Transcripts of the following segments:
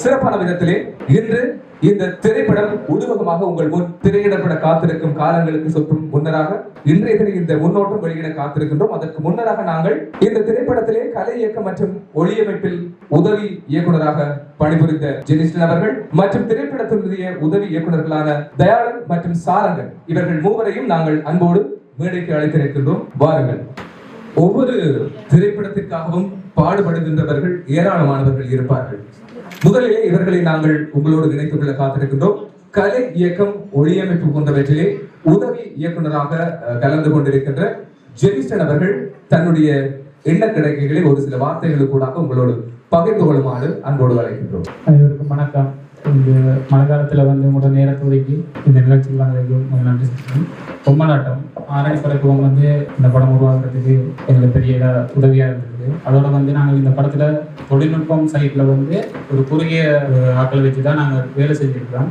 சிறப்பான விதத்திலே இன்று இந்த திரைப்படம் உருவகமாக உங்கள் முன் திரையிடப்பட காத்திருக்கும் காலங்களுக்கு சொற்றும் முன்னராக இன்றைய தினம் இந்த முன்னோட்டம் வெளியிட காத்திருக்கின்றோம். அதற்கு முன்னராக நாங்கள் இந்த திரைப்படத்திலே கலை இயக்கம் மற்றும் ஒளியமைப்பில் உதவி இயக்குனராக பணிபுரிந்த ஜெனிஸ்டன் அவர்கள் மற்றும் திரைப்படத்தினுடைய உதவி இயக்குனர்களான தயாளன் மற்றும் சாரங்கன் இவர்கள் மூவரையும் நாங்கள் அன்போடு மேடைக்கு அழைத்திருக்கின்றோம். வாருங்கள். ஒவ்வொரு திரைப்படத்திற்காகவும் பாடுபடுகின்றவர்கள் ஏராளமானவர்கள் இருப்பார்கள். முதலிலே இவர்களை நாங்கள் உங்களோடு இணைத்துக் கொள்ள காத்திருக்கின்றோம். கலை இயக்கம் ஒளியமைப்பு போன்றவற்றிலே உதவி இயக்குனராக கலந்து கொண்டிருக்கின்ற ஜெனிஸ்டன் அவர்கள் தன்னுடைய எண்ண கிடைக்கைகளை ஒரு சில வார்த்தைகளுக்கூடாக உங்களோடு பகிர்ந்து கொள்ளுமாறு அன்போடு வரைகின்றோம் வணக்கம். இந்த மழை காலத்தில் வந்து உங்களோட நேரத்தை ஒதுக்கி இந்த நிகழ்ச்சிகள் வந்ததுக்கு நன்றி நன்றி சொல்றேன் பொம்மலாட்டம் ஆரணி பறக்கவும் வந்து இந்த படம் உருவாக்குறதுக்கு எங்களுக்கு பெரிய உதவியாக இருந்தது. அதோட வந்து நாங்கள் இந்த படத்தில் தொழில்நுட்பம் சைட்டில் வந்து ஒரு குறுகிய அஹ், ஆட்கள் வச்சு தான் நாங்கள் வேலை செஞ்சுருக்கிறோம்.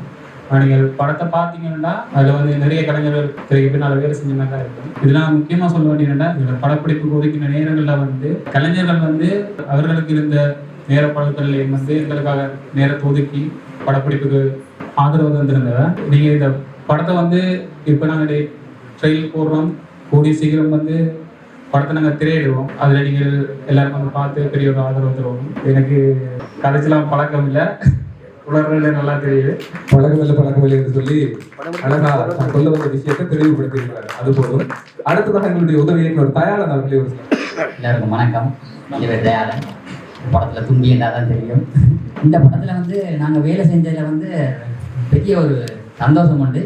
நீங்கள் படத்தை பார்த்தீங்கன்னா அதில் வந்து நிறைய கலைஞர்கள் திரைக்கு பின்னால் வேலை செஞ்ச மாதிரி தான் இருக்கும் இதெல்லாம் முக்கியமாக சொல்ல வேண்டியதுன்னா இந்த படப்பிடிப்புக்கு ஒதுக்கின நேரங்களில் வந்து கலைஞர்கள் வந்து அவர்களுக்கு இருந்த நேர பழக்கங்களையும் வந்து எங்களுக்காக நேரத்தை ஒதுக்கி படப்பிடிப்புக்கு ஆதரவு தந்திருந்தவ நீங்க இந்த படத்தை வந்து இப்போ நாங்கள் ட்ரெயில் போடுறோம். கூடிய சீக்கிரம் வந்து படத்தை நாங்கள் திரையிடுவோம். அதில் நீங்கள் எல்லாரும் வந்து பார்த்து பெரிய ஒரு ஆதரவு தருவோம். எனக்கு கதைச்சலாம் பழக்கம் இல்லை. உணர்வுகளே நல்லா தெரியுது. பழக்கமில்லை பழக்கமில்லை என்று சொல்லி அழகா தான் சொல்ல வந்த விஷயத்தை தெளிவுபடுத்தியிருக்கிறார். அது போதும். அடுத்ததாக எங்களுடைய உதவி இயக்குனர் தயாளன் அவர்களே ஒரு எல்லாருக்கும் வணக்கம். இவர் தயாளன். படத்துல தும்பி தான் தெரியும். இந்த படத்துல வந்து நாங்க வேலை செஞ்சதில் வந்து பெரிய ஒரு சந்தோஷம் உண்டு.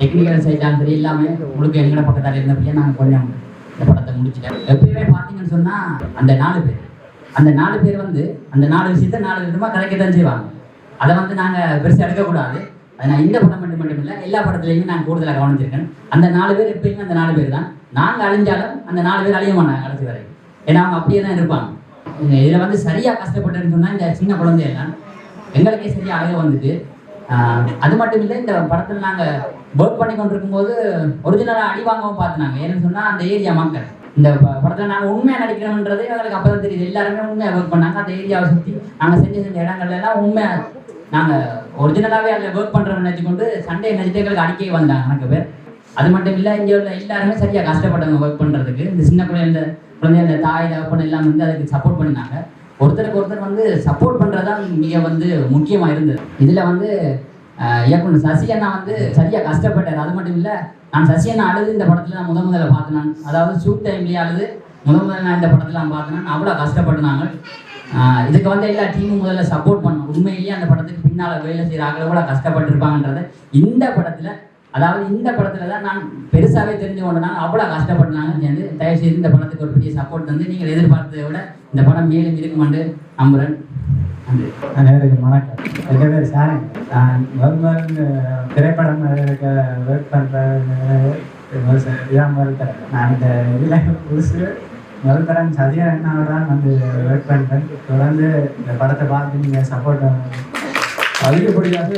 டெக்னிக்கல் சைடாலும் சரி எல்லாமே முழுக்க எங்கட பக்கத்தால் இருந்தபடியே நாங்கள் கொஞ்சம் இந்த படத்தை முடிச்சிட்டேன் எப்பயுமே பார்த்தீங்கன்னு சொன்னால் அந்த நாலு பேர். அந்த நாலு பேர் வந்து அந்த நாலு விஷயத்த நாலு விதமாக கலைக்க தான் செய்வாங்க. அதை வந்து நாங்கள் பெருசா எடுக்கக்கூடாது. அதை நான் இந்த படம் மட்டும் மட்டும் இல்லை எல்லா படத்துலையுமே நான் கூடுதலாக கவனிச்சிருக்கேன். அந்த நாலு பேர் எப்பயுமே அந்த நாலு பேர் தான். நாங்கள் அழிஞ்சாலும் அந்த நாலு பேர் அழிய மாட்டாங்க கடைசி வரை ஏன்னா அவங்க அப்படியே தான் இருப்பாங்க. இதில் வந்து சரியாக கஷ்டப்பட்டுன்னு சொன்னால் இந்த சின்ன குழந்தையெல்லாம் எங்களுக்கே சரியாக அழக வந்துட்டு. அது மட்டும் இல்லை இந்த படத்தில் நாங்கள் ஒர்க் பண்ணி கொண்டிருக்கும் போது ஒரிஜினலாக அடி வாங்கவும் பார்த்துனாங்க. ஏன்னு சொன்னால் அந்த ஏரியா மக்கள். இந்த படத்தில் நாங்கள் உண்மையாக நடிக்கிறோன்றதே நடிக்கிறோம்ன்றது எங்களுக்கு அப்பதான் தெரியுது. எல்லாருமே உண்மையாக ஒர்க் பண்ணாங்க. அந்த ஏரியாவை சுற்றி நாங்கள் செஞ்ச செஞ்ச இடங்கள்ல எல்லாம் நாங்கள் ஒரிஜினலாகவே அதில் ஒர்க் பண்ணுறோம் நினச்சிக்கொண்டு சண்டே நினைச்சிட்டு எங்களுக்கு அடிக்கவே வந்தாங்க. எனக்கு பேர். அது மட்டும் இல்லை இங்கே உள்ள எல்லாருமே சரியாக கஷ்டப்பட்டாங்க ஒர்க் பண்ணுறதுக்கு இந்த சின்ன பிள்ளைங்கள குழந்தை அந்த தாய் தகப்பன் எல்லாம் வந்து அதுக்கு சப்போர்ட் பண்ணாங்க ஒருத்தருக்கு ஒருத்தர் வந்து சப்போர்ட் பண்றதுதான் மிக வந்து முக்கியமாக இருந்தது. இதில் வந்து இயக்குனர் சசி அண்ணா வந்து சரியாக கஷ்டப்பட்டார். அது மட்டும் இல்லை நான் சசி அண்ணா அழுது இந்த படத்தில் நான் முத முதல்ல பார்த்தினான். அதாவது ஷூட் டைம்லேயே அழுது முத முதல்ல நான் இந்த படத்தில் நான் பார்த்தினான். அவ்வளோ கஷ்டப்பட்டுனாங்க. இதுக்கு வந்து எல்லா டீமும் முதல்ல சப்போர்ட் பண்ணணும். உண்மையிலேயே அந்த படத்துக்கு பின்னால் வேலை செய்யற ஆட்கள் கூட கஷ்டப்பட்டிருப்பாங்கன்றத இந்த படத்தில் அதாவது இந்த படத்துல தான் நான் பெருசாகவே தெரிஞ்சு கொண்டனா அவ்வளோ கஷ்டப்பட்டாங்கன்னு சேர்ந்து தயவு செய்து இந்த படத்துக்கு ஒரு பெரிய சப்போர்ட் தந்து நீங்கள் எதிர்பார்த்ததை விட இந்த படம் மேலும் இருக்குமாண்டு நம்புறேன். அனைவருக்கும் வணக்கம். என் பேர் சாரன். நான் முதல் திரைப்படம் ஒர்க் பண்ணுற இதான் முதல் நான் இந்த இதில் புதுசு முதல் சதியா அண்ணாவை தான் வந்து ஒர்க் பண்ணுறேன் தொடர்ந்து இந்த படத்தை பார்த்து நீங்கள் சப்போர்ட் அதிகப்படியாக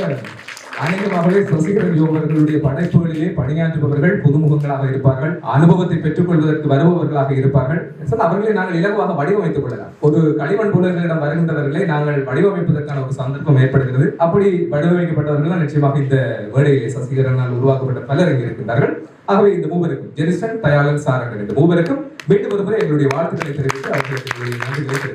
அநேகமாகவே சசிகரன் யோகர்களுடைய படைப்புகளிலே பணியாற்றுபவர்கள் புதுமுகங்களாக இருப்பார்கள் அனுபவத்தை பெற்றுக் கொள்வதற்கு வருபவர்களாக இருப்பார்கள். அவர்களை நாங்கள் இலகுவாக வடிவமைத்துக் கொள்ளலாம். ஒரு களிமண் புலர்களிடம் வருகின்றவர்களை நாங்கள் வடிவமைப்பதற்கான ஒரு சந்தர்ப்பம் ஏற்படுகிறது. அப்படி வடிவமைக்கப்பட்டவர்கள் நிச்சயமாக இந்த வேலையிலே சசிகரனால் உருவாக்கப்பட்ட பலர் இங்கே இருக்கின்றார்கள். ஆகவே இந்த மூவருக்கும் ஜெனிசன் தயாளன் சாரங்கன் இந்த மூவருக்கும் மீண்டும் ஒருமுறை எங்களுடைய வாழ்த்துக்களை தெரிவித்து அவர்களுக்கு நன்றிகளை